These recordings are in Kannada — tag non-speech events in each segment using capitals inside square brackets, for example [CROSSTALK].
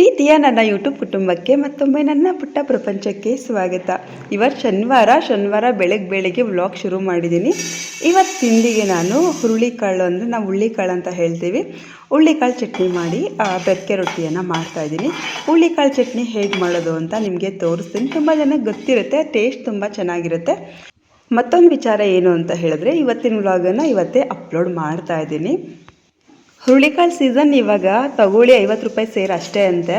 ಪ್ರೀತಿಯ ನನ್ನ ಯೂಟ್ಯೂಬ್ ಕುಟುಂಬಕ್ಕೆ ಮತ್ತೊಮ್ಮೆ ನನ್ನ ಪುಟ್ಟ ಪ್ರಪಂಚಕ್ಕೆ ಸ್ವಾಗತ. ಇವತ್ತು ಶನಿವಾರ ಶನಿವಾರ ಬೆಳಗ್ಗೆ ಬೆಳಗ್ಗೆ ವ್ಲಾಗ್ ಶುರು ಮಾಡಿದ್ದೀನಿ. ಇವತ್ತು ತಿಂಡಿಗೆ ನಾನು ಹುರುಳಿಕಾಳು ಅಂದರೆ ನಾವು ಹುಳ್ಳಿಕಾಳು ಅಂತ ಹೇಳ್ತೀವಿ. ಹುಳ್ಳಿಕಾಳು ಚಟ್ನಿ ಮಾಡಿ ಬೆಕ್ಕೆ ರೊಟ್ಟಿಯನ್ನು ಮಾಡ್ತಾಯಿದ್ದೀನಿ ಹುಳ್ಳಿಕಾಳು ಚಟ್ನಿ ಹೇಗೆ ಮಾಡೋದು ಅಂತ ನಿಮಗೆ ತೋರಿಸ್ತೀನಿ. ತುಂಬ ಜನಕ್ಕೆ ಗೊತ್ತಿರುತ್ತೆ ಟೇಸ್ಟ್ ತುಂಬ ಚೆನ್ನಾಗಿರುತ್ತೆ. ಮತ್ತೊಂದು ವಿಚಾರ ಏನು ಅಂತ ಹೇಳಿದ್ರೆ, ಇವತ್ತಿನ ವ್ಲಾಗನ್ನು ಇವತ್ತೇ ಅಪ್ಲೋಡ್ ಮಾಡ್ತಾ ಇದ್ದೀನಿ. ಹುರುಳಿಕಾಳು ಸೀಸನ್ ಇವಾಗ ತಗೊಳ್ಳಿ ಐವತ್ತು ರೂಪಾಯಿ ಸೇರ್ ಅಷ್ಟೇ ಅಂತೆ.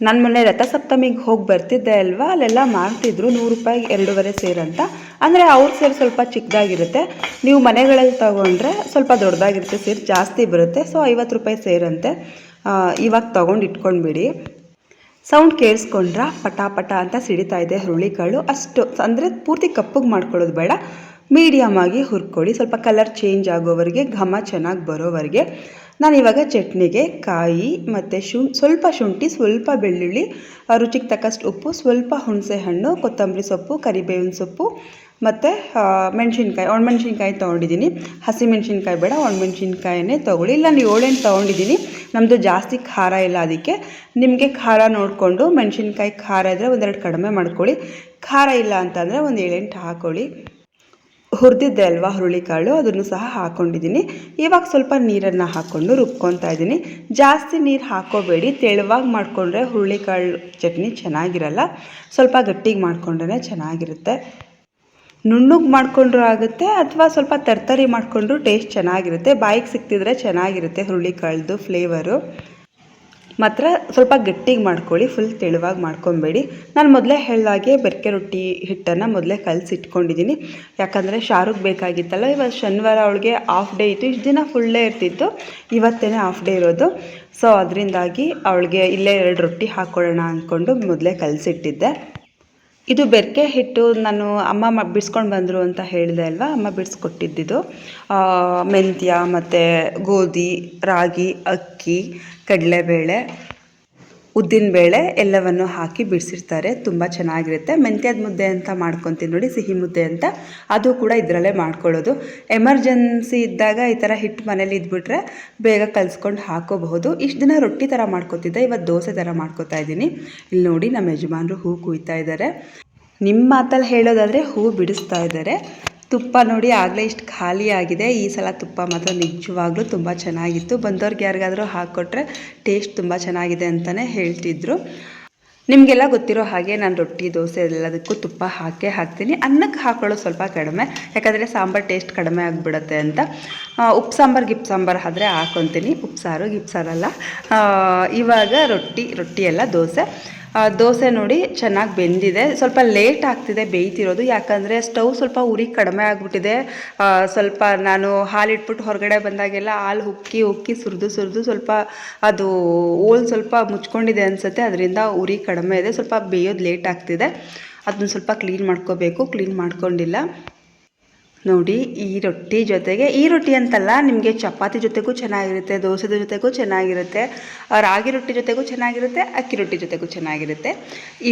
ನಾನು ಮೊನ್ನೆ ರಥಸಪ್ತಮಿಗೆ ಹೋಗಿ ಬರ್ತಿದ್ದೆ ಅಲ್ವಾ? ಅಲ್ಲೆಲ್ಲ ಮಾರ್ತಿದ್ರು ನೂರು ರೂಪಾಯಿ ಎರಡೂವರೆ ಸೇರ್ ಅಂತ. ಅಂದರೆ ಅವ್ರ ಸೇರು ಸ್ವಲ್ಪ ಚಿಕ್ಕದಾಗಿರುತ್ತೆ ನೀವು ಮನೆಗಳಲ್ಲಿ ತಗೊಂಡ್ರೆ ಸ್ವಲ್ಪ ದೊಡ್ಡದಾಗಿರುತ್ತೆ ಸೇರು ಜಾಸ್ತಿ ಬರುತ್ತೆ. ಸೊ ಐವತ್ತು ರೂಪಾಯಿ ಸೇರಂತೆ ಇವಾಗ ತೊಗೊಂಡು ಇಟ್ಕೊಂಡ್ಬಿಡಿ. ಸೌಂಡ್ ಕೇಳಿಸ್ಕೊಂಡ್ರ? ಪಟ ಪಟ ಅಂತ ಸಿಡಿತಾ ಇದೆ ಹುರುಳಿಕಾಳು. ಅಷ್ಟು, ಅಂದರೆ ಪೂರ್ತಿ ಕಪ್ಪಗೆ ಮಾಡ್ಕೊಳ್ಳೋದು ಬೇಡ. ಮೀಡಿಯಮ್ ಆಗಿ ಹುರ್ಕೊಳ್ಳಿ. ಸ್ವಲ್ಪ ಕಲರ್ ಚೇಂಜ್ ಆಗೋವರೆಗೆ ಘಮ ಚೆನ್ನಾಗಿ ಬರೋವರೆಗೆ. ನಾನು ಇವಾಗ ಚಟ್ನಿಗೆ ಕಾಯಿ ಮತ್ತು ಶುಂ, ಸ್ವಲ್ಪ ಶುಂಠಿ, ಸ್ವಲ್ಪ ಬೆಳ್ಳುಳ್ಳಿ ರುಚಿಗೆ ತಕ್ಕಷ್ಟು ಉಪ್ಪು, ಸ್ವಲ್ಪ ಹುಣಸೆ ಹಣ್ಣು, ಕೊತ್ತಂಬರಿ ಸೊಪ್ಪು, ಕರಿಬೇವಿನ ಸೊಪ್ಪು ಮತ್ತು ಮೆಣಸಿನ್ಕಾಯಿ, ಒಣಮೆಣ್ಸಿನ್ಕಾಯಿ ತೊಗೊಂಡಿದ್ದೀನಿ ಹಸಿ ಮೆಣಸಿನ್ಕಾಯಿ ಬೇಡ ಒಣಮೆಣ್ಸಿನ್ಕಾಯನ್ನೇ ತೊಗೊಳ್ಳಿ. ಇಲ್ಲ, ನೀವು ಏಳೆಂಟು ತೊಗೊಂಡಿದ್ದೀನಿ ನಮ್ಮದು ಜಾಸ್ತಿ ಖಾರ ಇಲ್ಲ ಅದಕ್ಕೆ. ನಿಮಗೆ ಖಾರ ನೋಡಿಕೊಂಡು ಮೆಣಸಿನ್ಕಾಯಿ ಖಾರ ಇದ್ದರೆ ಒಂದೆರಡು ಕಡಿಮೆ ಮಾಡ್ಕೊಳ್ಳಿ. ಖಾರ ಇಲ್ಲ ಅಂತಂದರೆ ಒಂದು ಏಳೆಂಟು ಹಾಕ್ಕೊಳ್ಳಿ ಹುರಿದಿದ್ದೆ ಅಲ್ವಾ ಹುರುಳಿಕಾಳು ಅದನ್ನು ಸಹ ಹಾಕ್ಕೊಂಡಿದ್ದೀನಿ ಇವಾಗ ಸ್ವಲ್ಪ ನೀರನ್ನು ಹಾಕ್ಕೊಂಡು ರುಬ್ಕೊತಾ ಇದ್ದೀನಿ. ಜಾಸ್ತಿ ನೀರು ಹಾಕೋಬೇಡಿ. ತೆಳುವಾಗಿ ಮಾಡಿಕೊಂಡ್ರೆ ಹುರುಳಿಕಾಳು ಚಟ್ನಿ ಚೆನ್ನಾಗಿರಲ್ಲ. ಸ್ವಲ್ಪ ಗಟ್ಟಿಗೆ ಮಾಡಿಕೊಂಡ್ರೆ ಚೆನ್ನಾಗಿರುತ್ತೆ. ನುಣ್ಣಗೆ ಮಾಡಿಕೊಂಡ್ರೂ ಆಗುತ್ತೆ, ಅಥವಾ ಸ್ವಲ್ಪ ತರ್ತರಿ ಮಾಡಿಕೊಂಡ್ರು ಟೇಸ್ಟ್ ಚೆನ್ನಾಗಿರುತ್ತೆ. ಬಾಯಿಗೆ ಸಿಕ್ತಿದ್ರೆ ಚೆನ್ನಾಗಿರುತ್ತೆ ಹುರುಳಿಕಾಳ್ದು ಫ್ಲೇವರು ಮಾತ್ರ ಸ್ವಲ್ಪ ಗಟ್ಟಿಗೆ ಮಾಡ್ಕೊಳ್ಳಿ ಫುಲ್ ತೆಳುವಾಗಿ ಮಾಡ್ಕೊಬೇಡಿ. ನಾನು ಮೊದಲೇ ಹೇಳಿದಾಗೆ ಬೆರಕೆ ರೊಟ್ಟಿ ಹಿಟ್ಟನ್ನು ಮೊದಲೇ ಕಲಸಿಟ್ಕೊಂಡಿದ್ದೀನಿ ಯಾಕಂದರೆ ಶಾರುಗ್ ಬೇಕಾಗಿತ್ತಲ್ಲ ಇವತ್ತು ಶನಿವಾರ ಅವಳಿಗೆ ಆಫ್ ಡೇ ಇತ್ತು, ಇಷ್ಟು ದಿನ ಫುಲ್ ಡೇ ಇರ್ತಿತ್ತು. ಇವತ್ತೇ ಆಫ್ ಡೇ ಇರೋದು. ಸೊ ಅದರಿಂದಾಗಿ ಅವಳಿಗೆ ಇಲ್ಲೇ ಎರಡು ರೊಟ್ಟಿ ಹಾಕ್ಕೊಳ್ಳೋಣ ಅಂದ್ಕೊಂಡು ಮೊದಲೇ ಕಲಸಿಟ್ಟಿದ್ದೆ. ಇದು ಬೆರಕೆ ಹಿಟ್ಟು ನಾನು ಅಮ್ಮ ಬಿಡಿಸ್ಕೊಂಡು ಬಂದರು ಅಂತ ಹೇಳಿದೆ ಅಲ್ವಾ? ಅಮ್ಮ ಬಿಡಿಸ್ಕೊಟ್ಟಿದ್ದಿದ್ದು ಮೆಂತ್ಯ ಮತ್ತು ಗೋಧಿ, ರಾಗಿ, ಅಕ್ಕಿ, ಕಡಲೆಬೇಳೆ. ಉದ್ದಿನಬೇಳೆ ಎಲ್ಲವನ್ನು ಹಾಕಿ ಬಿಡಿಸಿರ್ತಾರೆ. ತುಂಬ ಚೆನ್ನಾಗಿರುತ್ತೆ. ಮೆಂತ್ಯದ ಮುದ್ದೆ ಅಂತ ಮಾಡ್ಕೊತೀನಿ ನೋಡಿ, ಸಿಹಿ ಮುದ್ದೆ ಅಂತ. ಅದು ಕೂಡ ಇದರಲ್ಲೇ ಮಾಡ್ಕೊಳ್ಳೋದು. ಎಮರ್ಜೆನ್ಸಿ ಇದ್ದಾಗ ಈ ಥರ ಹಿಟ್ಟು ಮನೇಲಿ ಇದ್ಬಿಟ್ರೆ ಬೇಗ ಕಲಿಸ್ಕೊಂಡು ಹಾಕೋಬಹುದು. ಇಷ್ಟು ದಿನ ರೊಟ್ಟಿ ಥರ ಮಾಡ್ಕೋತಿದ್ದೆ. ಇವತ್ತು ದೋಸೆ ಥರ ಮಾಡ್ಕೋತಾ ಇದ್ದೀನಿ. ಇಲ್ಲಿ ನೋಡಿ ನಮ್ಮ ಯಜಮಾನರು ಹೂ ಕುಯ್ತಾ ಇದ್ದಾರೆ. ನಿಮ್ಮ ಮಾತಲ್ಲಿ ಹೇಳೋದಾದರೆ ಹೂ ಬಿಡಿಸ್ತಾ ಇದ್ದಾರೆ. ತುಪ್ಪ ನೋಡಿ ಆಗಲೇ ಇಷ್ಟು ಖಾಲಿ ಆಗಿದೆ. ಈ ಸಲ ತುಪ್ಪ ಮಾತ್ರ ನಿಜವಾಗ್ಲೂ ತುಂಬ ಚೆನ್ನಾಗಿತ್ತು. ಬಂದವ್ರಿಗೆ ಯಾರಿಗಾದರೂ ಹಾಕ್ಕೊಟ್ರೆ ಟೇಸ್ಟ್ ತುಂಬ ಚೆನ್ನಾಗಿದೆ ಅಂತಲೇ ಹೇಳ್ತಿದ್ರು. ನಿಮಗೆಲ್ಲ ಗೊತ್ತಿರೋ ಹಾಗೆ ನಾನು ರೊಟ್ಟಿ ದೋಸೆ ಎಲ್ಲದಕ್ಕೂ ತುಪ್ಪ ಹಾಕೇ ಹಾಕ್ತೀನಿ. ಅನ್ನಕ್ಕೆ ಹಾಕೊಳ್ಳೋದು ಸ್ವಲ್ಪ ಕಡಿಮೆ ಯಾಕಂದರೆ ಸಾಂಬಾರು ಟೇಸ್ಟ್ ಕಡಿಮೆ ಆಗಿಬಿಡುತ್ತೆ ಅಂತ. ಉಪ್ಪು ಸಾಂಬಾರು ಗಿಪ್ ಸಾಂಬಾರು ಆದರೆ ಹಾಕ್ಕೊತೀನಿ ಉಪ್ಪು ಸಾರು ಗಿಪ್ ಸಾರಲ್ಲ. ಆ, ಇವಾಗ ರೊಟ್ಟಿ ರೊಟ್ಟಿ ಎಲ್ಲ ದೋಸೆ. ದೋಸೆ ನೋಡಿ ಚೆನ್ನಾಗಿ ಬೆಂದಿದೆ. ಸ್ವಲ್ಪ ಲೇಟ್ ಆಗ್ತಿದೆ ಬೇಯ್ತಿರೋದು. ಯಾಕಂದರೆ ಸ್ಟವ್ ಸ್ವಲ್ಪ ಉರಿ ಕಡಿಮೆ ಆಗಿಬಿಟ್ಟಿದೆ. ಸ್ವಲ್ಪ ನಾನು ಹಾಲಿಟ್ಬಿಟ್ಟು ಹೊರಗಡೆ ಬಂದಾಗೆಲ್ಲ ಹಾಲು ಉಕ್ಕಿ ಉಕ್ಕಿ ಸುರಿದು ಸುರಿದು ಸ್ವಲ್ಪ ಅದು ಓಲ್ ಸ್ವಲ್ಪ ಮುಚ್ಕೊಂಡಿದೆ ಅನಿಸುತ್ತೆ. ಅದರಿಂದ ಉರಿ ಕಡಿಮೆ ಇದೆ. ಸ್ವಲ್ಪ ಬೇಯೋದು ಲೇಟ್ ಆಗ್ತಿದೆ. ಅದನ್ನ ಸ್ವಲ್ಪ ಕ್ಲೀನ್ ಮಾಡ್ಕೋಬೇಕು. ಕ್ಲೀನ್ ಮಾಡ್ಕೊಂಡಿಲ್ಲ. ನೋಡಿ, ಈ ರೊಟ್ಟಿ ಜೊತೆಗೆ, ಈ ರೊಟ್ಟಿ ಅಂತಲ್ಲ, ನಿಮಗೆ ಚಪಾತಿ ಜೊತೆಗೂ ಚೆನ್ನಾಗಿರುತ್ತೆ, ದೋಸೆದ ಜೊತೆಗೂ ಚೆನ್ನಾಗಿರುತ್ತೆ ರಾಗಿ ರೊಟ್ಟಿ ಜೊತೆಗೂ ಚೆನ್ನಾಗಿರುತ್ತೆ, ಅಕ್ಕಿ ರೊಟ್ಟಿ ಜೊತೆಗೂ ಚೆನ್ನಾಗಿರುತ್ತೆ.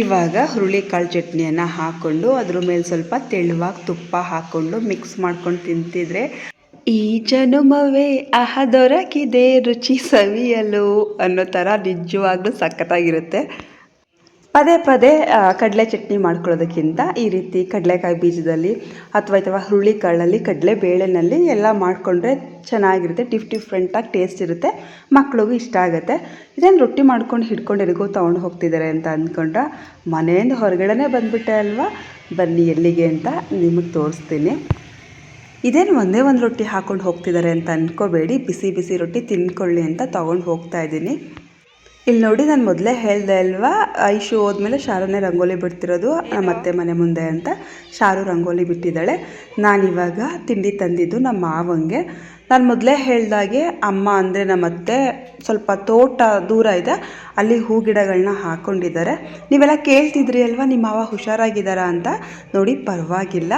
ಇವಾಗ ಹುರುಳಿಕಾಳು ಚಟ್ನಿಯನ್ನು ಹಾಕ್ಕೊಂಡು ಅದ್ರ ಮೇಲೆ ಸ್ವಲ್ಪ ತೆಳುವಾಗಿ ತುಪ್ಪ ಹಾಕ್ಕೊಂಡು ಮಿಕ್ಸ್ ಮಾಡ್ಕೊಂಡು ತಿಂತಿದ್ರೆ, ಈ ಜನುಮವೇ ಅಹ ದೊರಕಿದೆ, ರುಚಿ ಸವಿಯಲು ಅನ್ನೋ ಥರ ನಿಜವಾಗ್ಲೂ ಸಖತ್ತಾಗಿರುತ್ತೆ. ಪದೇ ಪದೇ ಕಡಲೆ ಚಟ್ನಿ ಮಾಡ್ಕೊಳ್ಳೋದಕ್ಕಿಂತ ಈ ರೀತಿ ಕಡಲೆಕಾಯಿ ಬೀಜದಲ್ಲಿ ಅಥವಾ ಅಥವಾ ಹುರುಳಿಕಾಳಲ್ಲಿ ಕಡಲೆ ಬೇಳೆನಲ್ಲಿ ಎಲ್ಲ ಮಾಡಿಕೊಂಡ್ರೆ ಚೆನ್ನಾಗಿರುತ್ತೆ ಡಿಫ್ ಡಿಫ್ರೆಂಟಾಗಿ ಟೇಸ್ಟ್ ಇರುತ್ತೆ, ಮಕ್ಳಿಗೂ ಇಷ್ಟ ಆಗುತ್ತೆ. ಇದೇನು ರೊಟ್ಟಿ ಮಾಡ್ಕೊಂಡು ಹಿಡ್ಕೊಂಡು ಎಲ್ಲಿಗೂ ತೊಗೊಂಡು ಹೋಗ್ತಿದ್ದಾರೆ ಅಂತ ಅಂದ್ಕೊಂಡ್ರೆ ಮನೆಯಿಂದ ಹೊರಗಡೆನೇ ಬಂದುಬಿಟ್ಟೆ ಅಲ್ವಾ? ಬನ್ನಿ ಎಲ್ಲಿಗೆ ಅಂತ ನಿಮಗೆ ತೋರಿಸ್ತೀನಿ. ಇದೇನು ಒಂದೇ ಒಂದು ರೊಟ್ಟಿ ಹಾಕ್ಕೊಂಡು ಹೋಗ್ತಿದ್ದಾರೆ ಅಂತ ಅಂದ್ಕೋಬೇಡಿ ಬಿಸಿ ಬಿಸಿ ರೊಟ್ಟಿ ತಿನ್ಕೊಳ್ಳಿ ಅಂತ ತೊಗೊಂಡು ಹೋಗ್ತಾ ಇದ್ದೀನಿ. ಇಲ್ಲಿ ನೋಡಿ ನಾನು ಮೊದಲೇ ಹೇಳಿದೆ ಅಲ್ವಾ? ಐಶು ಹೋದ್ಮೇಲೆ ಶಾರುನೇ ರಂಗೋಲಿ ಬಿಡ್ತಿರೋದು ನಮ್ಮ ಅತ್ತೆ ಮನೆ ಮುಂದೆ ಅಂತ. ಶಾರು ರಂಗೋಲಿ ಬಿಟ್ಟಿದ್ದಾಳೆ. ನಾನಿವಾಗ ತಿಂಡಿ ತಂದಿದ್ದು ನಮ್ಮ ಮಾವಂಗೆ. ನಾನು ಮೊದಲೇ ಹೇಳ್ದಾಗೆ ಅಮ್ಮ ಅಂದರೆ ನಮ್ಮ ಅತ್ತೆ ಸ್ವಲ್ಪ ತೋಟ ದೂರ ಇದೆ, ಅಲ್ಲಿ ಹೂ ಗಿಡಗಳನ್ನ ಹಾಕ್ಕೊಂಡಿದ್ದಾರೆ ನೀವೆಲ್ಲ ಕೇಳ್ತಿದ್ರಿ ಅಲ್ವಾ ನಿಮ್ಮ ಮಾವ ಹುಷಾರಾಗಿದ್ದಾರಾ ಅಂತ? ನೋಡಿ, ಪರವಾಗಿಲ್ಲ.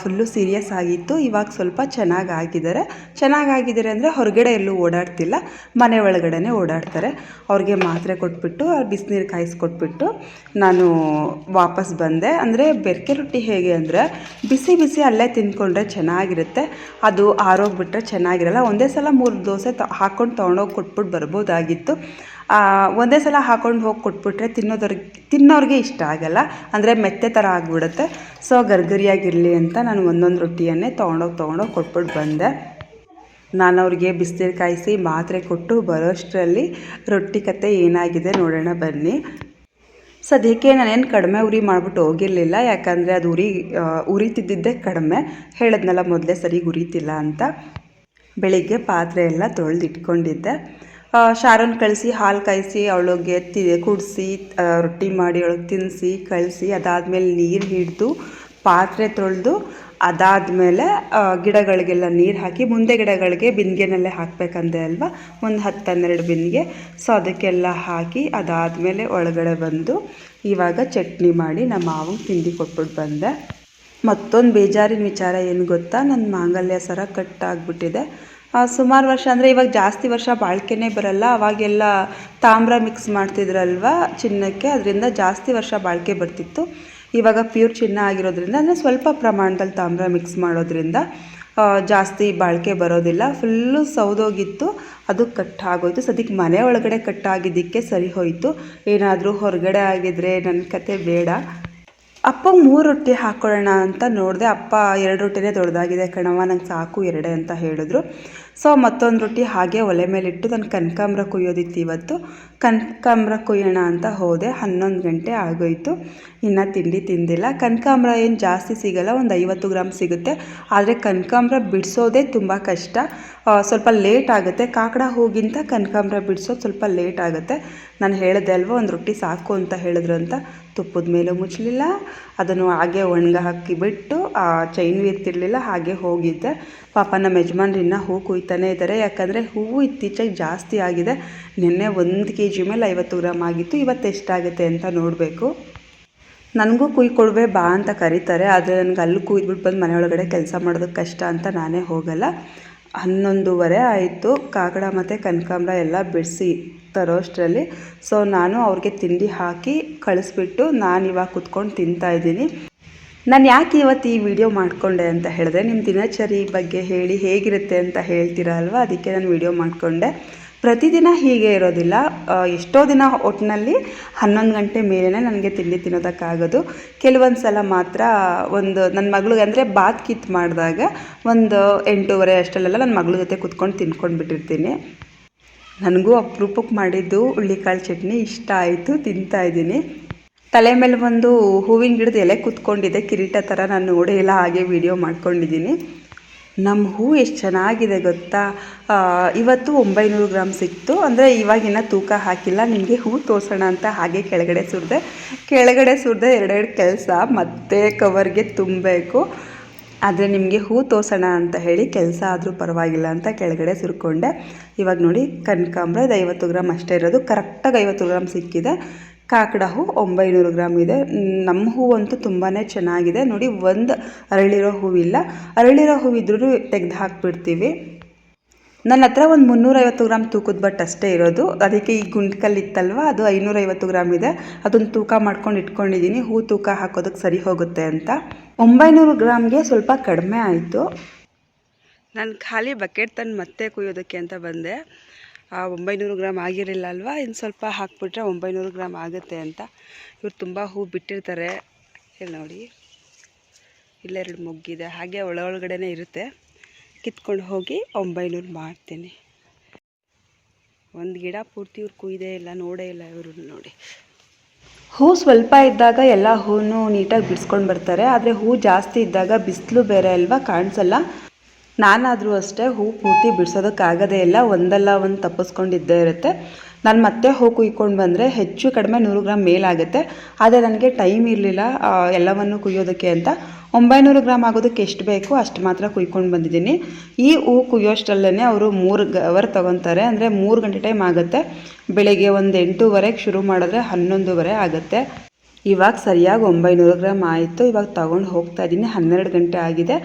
ಫುಲ್ಲು ಸೀರಿಯಸ್ ಆಗಿತ್ತು. ಇವಾಗ ಸ್ವಲ್ಪ ಚೆನ್ನಾಗಿ ಆಗಿದ್ದಾರೆ ಚೆನ್ನಾಗಿ ಆಗಿದ್ದಾರೆ ಅಂದರೆ ಹೊರಗಡೆ ಎಲ್ಲೂ ಓಡಾಡ್ತಿಲ್ಲ, ಮನೆ ಒಳಗಡೆನೇ ಓಡಾಡ್ತಾರೆ. ಅವ್ರಿಗೆ ಮಾತ್ರೆ ಕೊಟ್ಬಿಟ್ಟು, ಬಿಸಿನೀರು ಕಾಯಿಸ್ಕೊಟ್ಬಿಟ್ಟು ನಾನು ವಾಪಸ್ ಬಂದೆ. ಅಂದರೆ ಬೆರಕೆ ರೊಟ್ಟಿ ಹೇಗೆ ಅಂದರೆ, ಬಿಸಿ ಬಿಸಿ ಅಲ್ಲೇ ತಿಂದ್ಕೊಂಡ್ರೆ ಚೆನ್ನಾಗಿರುತ್ತೆ. ಅದು ಆರೋಗ್ಬಿಟ್ರೆ ಚೆನ್ನಾಗಿರಲ್ಲ. ಒಂದೇ ಸಲ ಮೂರು ದೋಸೆ ತ ಹಾಕ್ಕೊಂಡು ತೊಗೊಂಡೋಗಿ ಕೊಟ್ಬಿಟ್ಟು ಬರ್ಬೋದಾಗಿತ್ತು. ಒಂದೇ ಸಲ ಹಾಕೊಂಡು ಹೋಗಿ ಕೊಟ್ಬಿಟ್ರೆ ತಿನ್ನೋದವ್ರಿಗೆ, ತಿನ್ನೋರಿಗೆ ಇಷ್ಟ ಆಗಲ್ಲ. ಅಂದರೆ ಮೆತ್ತೆ ಥರ ಆಗಿಬಿಡುತ್ತೆ. ಸೊ, ಗರ್ಗರಿಯಾಗಿರಲಿ ಅಂತ ನಾನು ಒಂದೊಂದು ರೊಟ್ಟಿಯನ್ನೇ ತೊಗೊಂಡೋಗಿ ತೊಗೊಂಡೋಗಿ ಕೊಟ್ಬಿಟ್ಟು ಬಂದೆ. ನಾನು ಅವ್ರಿಗೆ ಬಿಸಿನೀರು ಕಾಯಿಸಿ ಮಾತ್ರೆ ಕೊಟ್ಟು ಬರೋಷ್ಟರಲ್ಲಿ ರೊಟ್ಟಿ ಕತೆ ಏನಾಗಿದೆ ನೋಡೋಣ ಬನ್ನಿ. ಸದ್ಯಕ್ಕೆ ನಾನೇನು ಕಡಿಮೆ ಉರಿ ಮಾಡಿಬಿಟ್ಟು ಹೋಗಿರಲಿಲ್ಲ. ಯಾಕಂದರೆ ಅದು ಉರಿ ಉರಿತಿದ್ದಿದ್ದೇ ಕಡಿಮೆ. ಹೇಳಿದ್ನಲ್ಲ ಮೊದಲೇ ಸರಿಗೆ ಉರಿತಿಲ್ಲ ಅಂತ. ಬೆಳಿಗ್ಗೆ ಪಾತ್ರೆ ಎಲ್ಲ ತೊಳೆದಿಟ್ಕೊಂಡಿದ್ದೆ. ಶಾರನ್ ಕಳಿಸಿ ಹಾಲು ಕಾಯಿಸಿ, ಅವಳಿಗೆ ತಿ ಕುಡಿಸಿ ರೊಟ್ಟಿ ಮಾಡಿ ಅವಳಿಗೆ ತಿನ್ನಿಸಿ ಕಳಿಸಿ, ಅದಾದಮೇಲೆ ನೀರು ಹಿಡಿದು ಪಾತ್ರೆ ತೊಳೆದು, ಅದಾದಮೇಲೆ ಗಿಡಗಳಿಗೆಲ್ಲ ನೀರು ಹಾಕಿ, ಮುಂದೆ ಗಿಡಗಳಿಗೆ ಬಿಂದಿಗೆನಲ್ಲೇ ಹಾಕಬೇಕಂದೆ ಅಲ್ವಾ? ಒಂದು ಹತ್ತು ಹನ್ನೆರಡು ಬಿಂದಿಗೆ. ಸೊ ಅದಕ್ಕೆಲ್ಲ ಹಾಕಿ, ಅದಾದಮೇಲೆ ಒಳಗಡೆ ಬಂದು ಇವಾಗ ಚಟ್ನಿ ಮಾಡಿ ನಮ್ಮ ಮಾವಂಗೆ ತಿಂಡಿ ಕೊಟ್ಬಿಟ್ಟು ಬಂದೆ. ಮತ್ತೊಂದು ಬೇಜಾರಿನ ವಿಚಾರ ಏನು ಗೊತ್ತಾ? ನನ್ನ ಮಾಂಗಲ್ಯ ಸರ ಕಟ್ ಆಗಿಬಿಟ್ಟಿದೆ ಸುಮಾರು ವರ್ಷ ಅಂದರೆ ಇವಾಗ ಜಾಸ್ತಿ ವರ್ಷ ಬಾಳಿಕೆನೇ ಬರಲ್ಲ. ಅವಾಗೆಲ್ಲ ತಾಮ್ರ ಮಿಕ್ಸ್ ಮಾಡ್ತಿದ್ರಲ್ವ ಚಿನ್ನಕ್ಕೆ? ಅದರಿಂದ ಜಾಸ್ತಿ ವರ್ಷ ಬಾಳಿಕೆ ಬರ್ತಿತ್ತು. ಇವಾಗ ಪ್ಯೂರ್ ಚಿನ್ನ ಆಗಿರೋದ್ರಿಂದ, ಅಂದರೆ ಸ್ವಲ್ಪ ಪ್ರಮಾಣದಲ್ಲಿ ತಾಮ್ರ ಮಿಕ್ಸ್ ಮಾಡೋದ್ರಿಂದ ಜಾಸ್ತಿ ಬಾಳಿಕೆ ಬರೋದಿಲ್ಲ. ಫುಲ್ಲು ಸೌದೋಗಿತ್ತು. ಅದು ಕಟ್ ಆಗೋಯ್ತು ಸದ್ಯಕ್ಕೆ ಮನೆ ಒಳಗಡೆ ಕಟ್ ಆಗಿದ್ದಕ್ಕೆ ಸರಿ ಹೋಯಿತು. ಏನಾದರೂ ಹೊರಗಡೆ ಆಗಿದ್ರೆ ನನ್ನ ಕತೆ ಬೇಡ. ಅಪ್ಪಂಗೆ ಮೂರು ರೊಟ್ಟಿ ಹಾಕ್ಕೊಳ್ಳೋಣ ಅಂತ ನೋಡಿದೆ, ಅಪ್ಪ ಎರಡು ರೊಟ್ಟಿನೇ ದೊಡ್ಡದಾಗಿದೆ ಕಣವ ನಂಗೆ ಸಾಕು ಎರಡೇ ಅಂತ ಹೇಳಿದ್ರು. ಸೊ ಮತ್ತೊಂದು ರೊಟ್ಟಿ ಹಾಗೆ ಒಲೆ ಮೇಲಿಟ್ಟು ನಾನು ಕನಕಾಂಬ್ರ ಕುಯ್ಯೋದಿತ್ತು ಇವತ್ತು. ಕನಕಾಂಬ್ರ ಕುಯ್ಯೋಣ ಅಂತ ಹೋದೆ, ಹನ್ನೊಂದು ಗಂಟೆ ಆಗೋಯಿತು. ಇನ್ನು ತಿಂಡಿ ತಿಂದಿಲ್ಲ. ಕನಕಾಂಬ್ರ ಏನು ಜಾಸ್ತಿ ಸಿಗಲ್ಲ, ಒಂದು ಐವತ್ತು ಗ್ರಾಮ್ ಸಿಗುತ್ತೆ. ಆದರೆ ಕನಕಾಂಬ್ರ ಬಿಡಿಸೋದೇ ತುಂಬ ಕಷ್ಟ. ಸ್ವಲ್ಪ ಲೇಟ್ ಆಗುತ್ತೆ. ಕಾಕಡ ಹೂಗಿಂತ ಕನಕಾಂಬ್ರ ಬಿಡಿಸೋದು ಸ್ವಲ್ಪ ಲೇಟ್ ಆಗುತ್ತೆ. ನಾನು ಹೇಳಿದೆ ಅಲ್ವಾ, ಒಂದು ರೊಟ್ಟಿ ಸಾಕು ಅಂತ ಹೇಳಿದ್ರು ಅಂತ. ತುಪ್ಪದ ಮೇಲೂ ಮುಚ್ಚಲಿಲ್ಲ ಅದನ್ನು ಹಾಗೆ ಒಣಗ ಹಾಕಿಬಿಟ್ಟು ಚೈನು ಎತ್ತಿರಲಿಲ್ಲ ಹಾಗೆ ಹೋಗಿದ್ದೆ. ಪಾಪ ನಮ್ಮ ಯಜಮಾನ್ರು ಇನ್ನೂ ಹೂ ಕುಯ್ತಾನೆ ಇದ್ದಾರೆ. ಯಾಕಂದರೆ ಹೂವು ಇತ್ತೀಚೆಗೆ ಜಾಸ್ತಿ ಆಗಿದೆ. ನಿನ್ನೆ ಒಂದು ಕೆ ಜಿ ಮೇಲೆ ಐವತ್ತು ಗ್ರಾಮ್ ಆಗಿತ್ತು. ಇವತ್ತು ಎಷ್ಟಾಗುತ್ತೆ ಅಂತ ನೋಡಬೇಕು. ನನಗೂ ಕುಯ್ಕೊಡ್ಬೇ ಬಾ ಅಂತ ಕರೀತಾರೆ. ಆದರೆ ನನಗೆ ಅಲ್ಲಿ ಕುಯ್ದ್ಬಿಟ್ಟು ಬಂದು ಮನೆಯೊಳಗಡೆ ಕೆಲಸ ಮಾಡೋದಕ್ಕೆ ಕಷ್ಟ ಅಂತ ನಾನೇ ಹೋಗಲ್ಲ. ಹನ್ನೊಂದುವರೆ ಆಯಿತು. ಕಾಕಡ ಮತ್ತು ಕನಕಾಂಬ್ರ ಎಲ್ಲ ಬಿಡಿಸಿ ತರೋಷ್ಟರಲ್ಲಿ. ಸೊ ನಾನು ಅವ್ರಿಗೆ ತಿಂಡಿ ಹಾಕಿ ಕಳಿಸ್ಬಿಟ್ಟು ನಾನು ಇವಾಗ ಕುತ್ಕೊಂಡು ತಿಂತಾಯಿದ್ದೀನಿ ನಾನು ಯಾಕೆ ಇವತ್ತು ಈ ವಿಡಿಯೋ ಮಾಡಿಕೊಂಡೆ ಅಂತ ಹೇಳಿದ್ರೆ, ನಿಮ್ಮ ದಿನಚರಿ ಬಗ್ಗೆ ಹೇಳಿ ಹೇಗಿರುತ್ತೆ ಅಂತ ಹೇಳ್ತೀರಾ ಅಲ್ವಾ? ಅದಕ್ಕೆ ನಾನು ವಿಡಿಯೋ ಮಾಡಿಕೊಂಡೆ. ಪ್ರತಿದಿನ ಹೀಗೆ ಇರೋದಿಲ್ಲ. ಎಷ್ಟೋ ದಿನ ಒಟ್ಟಿನಲ್ಲಿ ಹನ್ನೊಂದು ಗಂಟೆ ಮೇಲೇ ನನಗೆ ತಿಂಡಿ ತಿನ್ನೋದಕ್ಕಾಗೋದು. ಕೆಲವೊಂದು ಸಲ ಮಾತ್ರ ಒಂದು, ನನ್ನ ಮಗಳಿಗೆ ಅಂದರೆ ಬಾತ್ ಕಿತ್ ಮಾಡಿದಾಗ ಒಂದು ಎಂಟೂವರೆ ಅಷ್ಟರಲ್ಲೆಲ್ಲ ನನ್ನ ಮಗಳ ಜೊತೆ ಕುತ್ಕೊಂಡು ತಿನ್ಕೊಂಡು ಬಿಟ್ಟಿರ್ತೀನಿ. ನನಗೂ ಅಪರೂಪಕ್ಕೆ ಮಾಡಿದ್ದು ಹುಳ್ಳಿಕಾಳು ಚಟ್ನಿ ಇಷ್ಟ ಆಯಿತು, ತಿಂತಾ ಇದ್ದೀನಿ. ತಲೆ ಮೇಲೆ ಒಂದು ಹೂವಿನ ಗಿಡದ ಎಲೆ ಕುತ್ಕೊಂಡಿದೆ, ಕಿರೀಟ ಥರ ನಾನು ನೋಡೇ ಇಲ್ಲ ಹಾಗೆ ವಿಡಿಯೋ ಮಾಡ್ಕೊಂಡಿದ್ದೀನಿ. ನಮ್ಮ ಹೂ ಎಷ್ಟು ಚೆನ್ನಾಗಿದೆ ಗೊತ್ತಾ? ಇವತ್ತು ಒಂಬೈನೂರು ಗ್ರಾಮ್ ಸಿಕ್ತು. ಅಂದರೆ ಇವಾಗಿನ ತೂಕ ಹಾಕಿಲ್ಲ, ನಿಮಗೆ ಹೂ ತೋರಿಸೋಣ ಅಂತ ಹಾಗೆ ಕೆಳಗಡೆ ಸುರಿದೆ. ಕೆಳಗಡೆ ಸುರಿದೆ ಎರಡೆರಡು ಕೆಲಸ, ಮತ್ತೆ ಕವರ್ಗೆ ತುಂಬಬೇಕು. ಆದರೆ ನಿಮಗೆ ಹೂ ತೋರ್ಸೋಣ ಅಂತ ಹೇಳಿ ಕೆಲಸ ಆದರೂ ಪರವಾಗಿಲ್ಲ ಅಂತ ಕೆಳಗಡೆ ಸುರ್ಕೊಂಡೆ. ಇವಾಗ ನೋಡಿ, ಕನಕಾಂಬ್ರ ಇದು ಐವತ್ತು ಗ್ರಾಮ್ ಅಷ್ಟೇ ಇರೋದು. ಕರೆಕ್ಟಾಗಿ ಐವತ್ತು ಗ್ರಾಮ್ ಸಿಕ್ಕಿದೆ. ಕಾಕಡ ಹೂ ಒಂಬೈನೂರು ಗ್ರಾಮ್ ಇದೆ. ನಮ್ಮ ಹೂವಂತೂ ತುಂಬಾ ಚೆನ್ನಾಗಿದೆ. ನೋಡಿ, ಒಂದು ಅರಳಿರೋ ಹೂವಿಲ್ಲ. ಅರಳಿರೋ ಹೂವಿದ್ರೂ ತೆಗೆದು ಹಾಕಿಬಿಡ್ತೀವಿ. ನನ್ನ ಹತ್ರ ಒಂದು ಮುನ್ನೂರೈವತ್ತು ಗ್ರಾಮ್ ತೂಕದ ಬಟ್ ಅಷ್ಟೇ ಇರೋದು. ಅದಕ್ಕೆ ಈ ಗುಂಡ್ಕಲ್ಲಿ ಇತ್ತಲ್ವ? ಅದು ಐನೂರೈವತ್ತು ಗ್ರಾಮ್ ಇದೆ. ಅದೊಂದು ತೂಕ ಮಾಡ್ಕೊಂಡು ಇಟ್ಕೊಂಡಿದ್ದೀನಿ ಹೂ ತೂಕ ಹಾಕೋದಕ್ಕೆ ಸರಿ ಹೋಗುತ್ತೆ ಅಂತ. ಒಂಬೈನೂರು ಗ್ರಾಮ್ಗೆ ಸ್ವಲ್ಪ ಕಡಿಮೆ ಆಯಿತು. ನಾನು ಖಾಲಿ ಬಕೆಟ್ ತಂದು ಮತ್ತೆ ಕುಯ್ಯೋದಕ್ಕೆ ಅಂತ ಬಂದೆ. ಒಂಬೈನೂರು ಗ್ರಾಮ್ ಆಗಿರಲಿಲ್ಲ ಅಲ್ವಾ? ಇನ್ನು ಸ್ವಲ್ಪ ಹಾಕ್ಬಿಟ್ರೆ ಒಂಬೈನೂರು ಗ್ರಾಮ್ ಆಗುತ್ತೆ ಅಂತ. ಇವ್ರು ತುಂಬ ಹೂ ಬಿಟ್ಟಿರ್ತಾರೆ. ಹೇಳಿ ನೋಡಿ. ಇಲ್ಲೆರಡು ಮುಗ್ಗಿದೆ. ಹಾಗೆ ಒಳ ಒಳಗಡೆನೇ ಇರುತ್ತೆ. ಕಿತ್ಕೊಂಡು ಹೋಗಿ ಒಂಬೈನೂರು ಮಾಡ್ತೀನಿ. ಒಂದು ಗಿಡ ಪೂರ್ತಿ ಇವ್ರು ಕುಯ್ದೇ ಇಲ್ಲ, ನೋಡೇ ಇಲ್ಲ ಇವರು ನೋಡಿ. ಹೂ ಸ್ವಲ್ಪ ಇದ್ದಾಗ ಎಲ್ಲ ಹೂನು ನೀಟಾಗಿ ಬಿಡಿಸ್ಕೊಂಡು ಬರ್ತಾರೆ. ಆದರೆ ಹೂ ಜಾಸ್ತಿ ಇದ್ದಾಗ ಬಿಸಿಲು ಬೇರೆ ಅಲ್ವಾ? ಕಾಣಿಸಲ್ಲ. ನಾನಾದರೂ ಅಷ್ಟೇ ಹೂ ಪೂರ್ತಿ ಬಿಡಿಸೋದಕ್ಕಾಗದೇ ಇಲ್ಲ, ಒಂದಲ್ಲ ಒಂದು ತಪ್ಪಿಸ್ಕೊಂಡಿದ್ದೇ ಇರುತ್ತೆ. ನಾನು ಮತ್ತೆ ಹೂ ಕುಯ್ಕೊಂಡು ಬಂದರೆ ಹೆಚ್ಚು ಕಡಿಮೆ ನೂರು ಗ್ರಾಮ್ ಮೇಲಾಗುತ್ತೆ. ಆದರೆ ನನಗೆ ಟೈಮ್ ಇರಲಿಲ್ಲ ಎಲ್ಲವನ್ನು ಕುಯ್ಯೋದಕ್ಕೆ ಅಂತ. ಒಂಬೈನೂರು ಗ್ರಾಮ್ ಆಗೋದಕ್ಕೆ ಎಷ್ಟು ಬೇಕು ಅಷ್ಟು ಮಾತ್ರ ಕುಯ್ಕೊಂಡು ಬಂದಿದ್ದೀನಿ. ಈ ಹೂ ಕುಯ್ಯೋಷ್ಟರಲ್ಲೇ ಅವರು ಮೂರು ಅವರ್ ತೊಗೊತಾರೆ. ಅಂದರೆ ಮೂರು ಗಂಟೆ ಟೈಮ್ ಆಗುತ್ತೆ. ಬೆಳಗ್ಗೆ ಒಂದು ಎಂಟೂವರೆಗೆ ಶುರು ಮಾಡಿದ್ರೆ ಹನ್ನೊಂದುವರೆ ಆಗುತ್ತೆ. ಇವಾಗ ಸರಿಯಾಗಿ ಒಂಬೈನೂರು ಗ್ರಾಮ್ ಆಯಿತು. ಇವಾಗ ತೊಗೊಂಡು ಹೋಗ್ತಾ ಇದ್ದೀನಿ. ಹನ್ನೆರಡು ಗಂಟೆ ಆಗಿದೆ.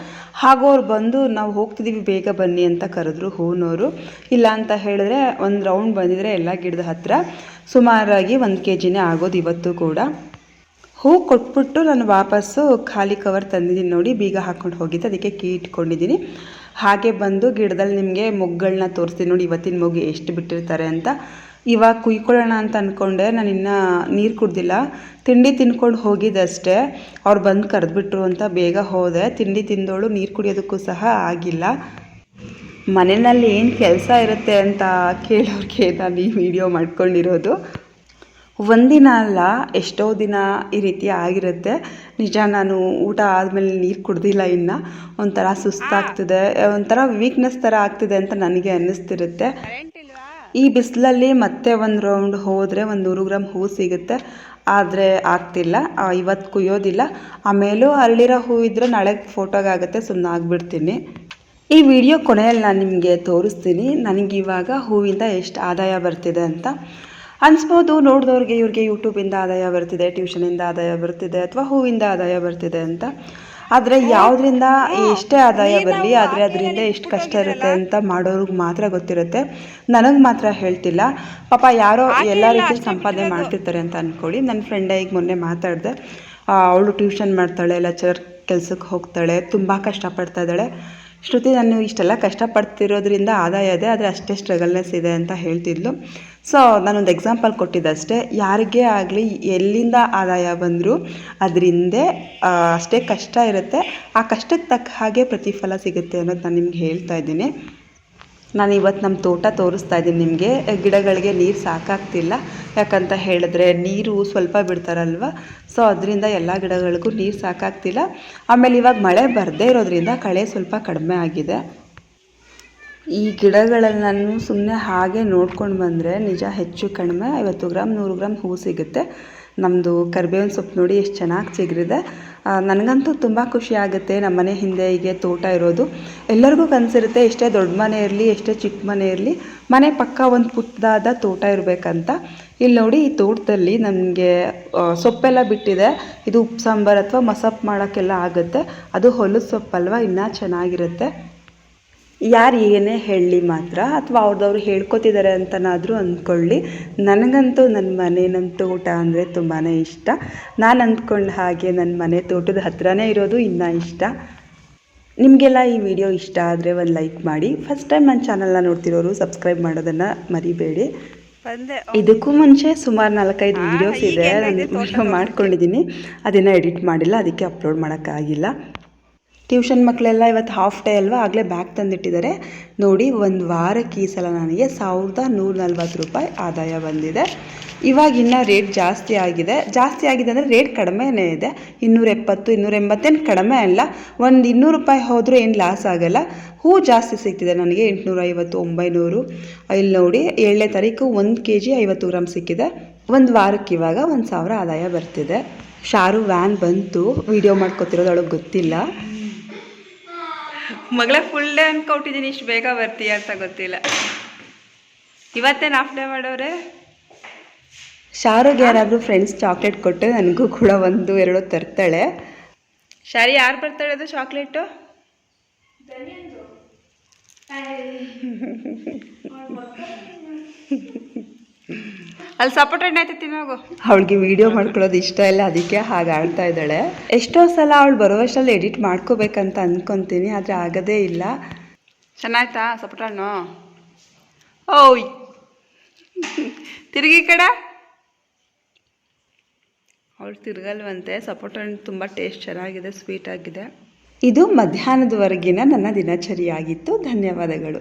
ಹಾಗೂ ಅವ್ರು ಬಂದು ನಾವು ಹೋಗ್ತಿದ್ದೀವಿ, ಬೇಗ ಬನ್ನಿ ಅಂತ ಕರೆದ್ರು ಹೂನವರು ಇಲ್ಲ ಅಂತ ಹೇಳಿದ್ರೆ ಒಂದು ರೌಂಡ್ ಬಂದಿದ್ರೆ ಎಲ್ಲ ಗಿಡದ ಹತ್ರ. ಸುಮಾರಾಗಿ ಒಂದು ಕೆ ಜಿನೇ ಆಗೋದು ಇವತ್ತು ಕೂಡ. ಹೂ ಕೊಟ್ಬಿಟ್ಟು ನಾನು ವಾಪಸ್ಸು ಖಾಲಿ ಕವರ್ ತಂದಿದ್ದೀನಿ ನೋಡಿ, ಬೀಗ ಹಾಕ್ಕೊಂಡು ಹೋಗಿದ್ದೆ. ಅದಕ್ಕೆ ಕೀ ಇಟ್ಕೊಂಡಿದ್ದೀನಿ. ಹಾಗೆ ಬಂದು ಗಿಡದಲ್ಲಿ ನಿಮಗೆ ಮೊಗ್ಗಳನ್ನ ತೋರಿಸ್ತೀನಿ ನೋಡಿ, ಇವತ್ತಿನ ಮೊಗ್ಗು ಎಷ್ಟು ಬಿಟ್ಟಿರ್ತಾರೆ ಅಂತ. ಇವಾಗ ಕುಯ್ಕೊಳ್ಳೋಣ ಅಂತ ಅಂದ್ಕೊಂಡೆ ನಾನು ಇನ್ನೂ ನೀರು ಕುಡ್ದಿಲ್ಲ. ತಿಂಡಿ ತಿನ್ಕೊಂಡು ಹೋಗಿದ್ದಷ್ಟೇ. ಅವ್ರು ಬಂದು ಕರೆದ್ಬಿಟ್ರು ಅಂತ ಬೇಗ ಹೋದೆ. ತಿಂಡಿ ತಿಂದೋಳು ನೀರು ಕುಡಿಯೋದಕ್ಕೂ ಸಹ ಆಗಿಲ್ಲ. ಮನೆಯಲ್ಲಿ ಏನು ಕೆಲಸ ಇರುತ್ತೆ ಅಂತ ಕೇಳೋರಿಗೆ ನಾನು ಈ ವಿಡಿಯೋ ಮಾಡ್ಕೊಂಡಿರೋದು. ಒಂದಿನ ಅಲ್ಲ, ಎಷ್ಟೋ ದಿನ ಈ ರೀತಿ ಆಗಿರುತ್ತೆ. ನಿಜ ನಾನು ಊಟ ಆದಮೇಲೆ ನೀರು ಕುಡ್ದಿಲ್ಲ ಇನ್ನು. ಒಂಥರ ಸುಸ್ತಾಗ್ತಿದೆ. ಒಂಥರ ವೀಕ್ನೆಸ್ ಥರ ಆಗ್ತಿದೆ ಅಂತ ನನಗೆ ಅನ್ನಿಸ್ತಿರುತ್ತೆ. ಈ ಬಿಸಿಲಲ್ಲಿ ಮತ್ತೆ ಒಂದು ರೌಂಡ್ ಹೋದರೆ ಒಂದು ನೂರು ಗ್ರಾಮ್ ಹೂವು ಸಿಗುತ್ತೆ. ಆದರೆ ಆಗ್ತಿಲ್ಲ. ಇವತ್ತು ಕುಯ್ಯೋದಿಲ್ಲ. ಆಮೇಲೂ ಅರಳಿರೋ ಹೂವು ಇದ್ದರೆ ನಾಳೆ ಫೋಟೋಗಾಗುತ್ತೆ ಸುಮ್ಮನೆ ಆಗಿಬಿಡ್ತೀನಿ. ಈ ವಿಡಿಯೋ ಕೊನೆಯಲ್ಲಿ ನಾನು ನಿಮಗೆ ತೋರಿಸ್ತೀನಿ. ನನಗಿವಾಗ ಹೂವಿಂದ ಎಷ್ಟು ಆದಾಯ ಬರ್ತಿದೆ ಅಂತ. ಅನಿಸ್ಬೋದು, ನೋಡಿದವ್ರಿಗೆ ಇವ್ರಿಗೆ ಯೂಟ್ಯೂಬಿಂದ ಆದಾಯ ಬರ್ತಿದೆ ಟ್ಯೂಷನಿಂದ ಆದಾಯ ಬರ್ತಿದೆ, ಅಥವಾ ಹೂವಿಂದ ಆದಾಯ ಬರ್ತಿದೆ ಅಂತ. ಆದರೆ ಯಾವುದರಿಂದ ಎಷ್ಟೇ ಆದಾಯ ಬರಲಿ ಆದರೆ ಅದರಿಂದ ಎಷ್ಟು ಕಷ್ಟ ಇರುತ್ತೆ ಅಂತ ಮಾಡೋರಿಗೆ ಮಾತ್ರ ಗೊತ್ತಿರುತ್ತೆ. ನನಗೆ ಮಾತ್ರ ಹೇಳ್ತಿಲ್ಲ. ಪಾಪ ಯಾರೋ ಎಲ್ಲ ರೀತಿ ಸಂಪಾದನೆ ಮಾಡ್ತಿರ್ತಾರೆ ಅಂತ ಅಂದ್ಕೊಳ್ಳಿ ನನ್ನ ಫ್ರೆಂಡೇ ಈಗ ಮೊನ್ನೆ ಮಾತಾಡಿದೆ. ಅವಳು ಟ್ಯೂಷನ್ ಮಾಡ್ತಾಳೆ ಲೆಕ್ಚರ್ ಕೆಲಸಕ್ಕೆ ಹೋಗ್ತಾಳೆ ತುಂಬ ಕಷ್ಟಪಡ್ತಾ ಇದ್ದಾಳೆ. ಶ್ರುತಿ ನಾನು ಇಷ್ಟೆಲ್ಲ ಕಷ್ಟಪಡ್ತಿರೋದ್ರಿಂದ ಆದಾಯ ಇದೆ ಆದರೆ ಅಷ್ಟೇ ಸ್ಟ್ರಗಲ್ನೆಸ್ ಇದೆ ಅಂತ ಹೇಳ್ತಿದ್ಲು. ಸೊ ನಾನೊಂದು ಎಕ್ಸಾಂಪಲ್ ಕೊಟ್ಟಿದ್ದಷ್ಟೇ. ಯಾರಿಗೇ ಆಗಲಿ ಎಲ್ಲಿಂದ ಆದಾಯ ಬಂದರೂ ಅದರಿಂದ ಅಷ್ಟೇ ಕಷ್ಟ ಇರುತ್ತೆ. ಆ ಕಷ್ಟಕ್ಕೆ ತಕ್ಕ ಹಾಗೆ ಪ್ರತಿಫಲ ಸಿಗುತ್ತೆ ಅನ್ನೋದು ನಾನು ನಿಮ್ಗೆ ಹೇಳ್ತಾ ಇದ್ದೀನಿ. ನಾನು ಇವತ್ತು ನಮ್ಮ ತೋಟ ತೋರಿಸ್ತಾ ಇದ್ದೀನಿ ನಿಮಗೆ. ಗಿಡಗಳಿಗೆ ನೀರು ಸಾಕಾಗ್ತಿಲ್ಲ. ಯಾಕಂತ ಹೇಳಿದ್ರೆ ನೀರು ಸ್ವಲ್ಪ ಬಿಡ್ತಾರಲ್ವ? ಸೊ ಅದರಿಂದ ಎಲ್ಲ ಗಿಡಗಳಿಗೂ ನೀರು ಸಾಕಾಗ್ತಿಲ್ಲ. ಆಮೇಲೆ ಇವಾಗ ಮಳೆ ಬರದೇ ಇರೋದ್ರಿಂದ ಕಳೆ ಸ್ವಲ್ಪ ಕಡಿಮೆ ಆಗಿದೆ. ಈ ಗಿಡಗಳಲ್ಲಿ ನಾನು ಸುಮ್ಮನೆ ಹಾಗೆ ನೋಡ್ಕೊಂಡು ಬಂದರೆ ನಿಜ ಹೆಚ್ಚು ಕಡಿಮೆ ಐವತ್ತು ಗ್ರಾಮ್ ನೂರು ಗ್ರಾಮ್ ಹೂವು ಸಿಗುತ್ತೆ. ನಮ್ಮದು ಕರಿಬೇವಿನ ಸೊಪ್ಪು ನೋಡಿ ಎಷ್ಟು ಚೆನ್ನಾಗಿ ಚಿಗುರಿದೆ. ನನಗಂತೂ ತುಂಬ ಖುಷಿ ಆಗುತ್ತೆ ನಮ್ಮ ಮನೆ ಹಿಂದೆ ಹೀಗೆ ತೋಟ ಇರೋದು. ಎಲ್ಲರಿಗೂ ಕನಸಿರುತ್ತೆ, ಎಷ್ಟೇ ದೊಡ್ಡ ಮನೆ ಇರಲಿ, ಎಷ್ಟೇ ಚಿಕ್ಕ ಮನೆ ಇರಲಿ, ಮನೆ ಪಕ್ಕ ಒಂದು ಪುಟ್ಟದಾದ ತೋಟ ಇರಬೇಕಂತ. ಇಲ್ಲಿ ನೋಡಿ ಈ ತೋಟದಲ್ಲಿ ನನಗೆ ಸೊಪ್ಪೆಲ್ಲ ಬಿಟ್ಟಿದೆ. ಇದು ಉಪ್ಪು ಸಾಂಬಾರು ಅಥವಾ ಮಸಪ್ ಮಾಡೋಕ್ಕೆಲ್ಲ ಆಗುತ್ತೆ. ಅದು ಹೊಲದ ಸೊಪ್ಪಲ್ವ, ಇನ್ನೂ ಚೆನ್ನಾಗಿರುತ್ತೆ. ಯಾರು ಏನೇ ಹೇಳಲಿ ಮಾತ್ರ ಅಥವಾ ಅವ್ರದ್ದವ್ರು ಹೇಳ್ಕೊತಿದ್ದಾರೆ ಅಂತನಾದರೂ ಅಂದ್ಕೊಳ್ಳಿ. ನನಗಂತೂ ನನ್ನ ಮನೆ ನನ್ನ ತೋಟ ಅಂದರೆ ತುಂಬಾ ಇಷ್ಟ. ನಾನು ಅಂದ್ಕೊಂಡ ಹಾಗೆ ನನ್ನ ಮನೆ ತೋಟದ ಹತ್ರನೇ ಇರೋದು ಇನ್ನೂ ಇಷ್ಟ. ನಿಮಗೆಲ್ಲ ಈ ವಿಡಿಯೋ ಇಷ್ಟ ಆದರೆ ಒಂದು ಲೈಕ್ ಮಾಡಿ. ಫಸ್ಟ್ ಟೈಮ್ ನನ್ನ ಚಾನಲ್ನ ನೋಡ್ತಿರೋರು ಸಬ್ಸ್ಕ್ರೈಬ್ ಮಾಡೋದನ್ನು ಮರಿಬೇಡಿ. ಇದಕ್ಕೂ ಮುಂಚೆ ಸುಮಾರು ನಾಲ್ಕೈದು ವೀಡಿಯೋಸ್ ಇದೆ. ನಾನು ವಿಡಿಯೋ ಮಾಡ್ಕೊಂಡಿದ್ದೀನಿ. ಅದನ್ನು ಎಡಿಟ್ ಮಾಡಿಲ್ಲ. ಅದಕ್ಕೆ ಅಪ್ಲೋಡ್ ಮಾಡೋಕ್ಕಾಗಿಲ್ಲ. ಟ್ಯೂಷನ್ ಮಕ್ಕಳೆಲ್ಲ ಇವತ್ತು ಹಾಫ್ ಡೇ ಅಲ್ವಾ, ಆಗಲೇ ಬ್ಯಾಗ್ ತಂದಿಟ್ಟಿದ್ದಾರೆ. ನೋಡಿ, ಒಂದು ವಾರಕ್ಕೆ ಈ ಸಲ ನನಗೆ ಸಾವಿರದ ನೂರ ನಲ್ವತ್ತು ರೂಪಾಯಿ ಆದಾಯ ಬಂದಿದೆ. ಇವಾಗ ಇನ್ನೂ ರೇಟ್ ಜಾಸ್ತಿ ಆಗಿದೆ. ಜಾಸ್ತಿ ಆಗಿದೆ ಅಂದರೆ ರೇಟ್ ಕಡಿಮೆನೇ ಇದೆ. ಇನ್ನೂರ ಎಪ್ಪತ್ತು ಇನ್ನೂರ ಎಂಬತ್ತೇನು ಕಡಿಮೆ ಅಲ್ಲ. ಒಂದು ಇನ್ನೂರು ರೂಪಾಯಿ ಹೋದರೂ ಏನು ಲಾಸ್ ಆಗಲ್ಲ. ಹೂ ಜಾಸ್ತಿ ಸಿಕ್ಕಿದೆ ನನಗೆ ಎಂಟುನೂರ ಐವತ್ತು ಒಂಬೈನೂರು. ಇಲ್ಲಿ ನೋಡಿ, ಏಳನೇ ತಾರೀಕು ಒಂದು ಕೆ ಜಿ ಐವತ್ತು ಗ್ರಾಮ್ ಸಿಕ್ಕಿದೆ. ಒಂದು ವಾರಕ್ಕೆ ಇವಾಗ ಒಂದು ಸಾವಿರ ಆದಾಯ ಬರ್ತಿದೆ. ಶಾರು ವ್ಯಾನ್ ಬಂತು. ವಿಡಿಯೋ ಮಾಡ್ಕೊತಿರೋದು ಅವಳಿಗೆ ಗೊತ್ತಿಲ್ಲ. ಮಗಳೇ ಫುಲ್ ಡೇ ಅನ್ಕೊಟ್ಟಿದ್ದೀನಿ ಇಷ್ಟು ಬೇಗ ಬರ್ತೀಯ ಅಂತ ಗೊತ್ತಿಲ್ಲ. ಇವತ್ತೇನು ಹಾಫ್ ಡೇ ಮಾಡೋರೆ? ಶಾರುಗೆ ಯಾರಾದರೂ ಫ್ರೆಂಡ್ಸ್ ಚಾಕ್ಲೇಟ್ ಕೊಟ್ಟು ನನಗೂ ಕೂಡ ಒಂದು ಎರಡು ತರ್ತಾಳೆ. ಶಾರಿ ಯಾರು ಬರ್ತಾಳೆ ಅದು ಚಾಕ್ಲೇಟು [LAUGHS] ಅಲ್ಲಿ ಸಪೋರ್ಟ್ ಹಣ್ಣು ಆಯ್ತು ತಿನ್ನೋಗು ಅವಳಿಗೆ ವಿಡಿಯೋ ಮಾಡ್ಕೊಳ್ಳೋದು ಇಷ್ಟ ಇಲ್ಲ ಅದಕ್ಕೆ ಹಾಗೆ ಆಡ್ತಾ ಇದ್ದಾಳೆ. ಎಷ್ಟೋ ಸಲ ಅವಳು ಬರುವಷ್ಟರಲ್ಲಿ ಎಡಿಟ್ ಮಾಡ್ಕೋಬೇಕಂತ ಅಂದ್ಕೊತೀನಿ ಆದರೆ ಆಗದೇ ಇಲ್ಲ. ಚೆನ್ನಾಯ್ತಾ ಸಪೋರ್ಟ್ ಹಣ್ಣು? ಓಯ್. ತಿರುಗಿ ಕಡೆ. ಅವಳು ತಿರುಗಲ್ವಂತೆ ಸಪೋರ್ಟ್ ಹಣ್ಣು ತುಂಬ ಟೇಸ್ಟ್ ಚೆನ್ನಾಗಿದೆ ಸ್ವೀಟ್ ಆಗಿದೆ. ಇದು ಮಧ್ಯಾಹ್ನದವರೆಗಿನ ನನ್ನ ದಿನಚರಿಯಾಗಿತ್ತು. ಧನ್ಯವಾದಗಳು.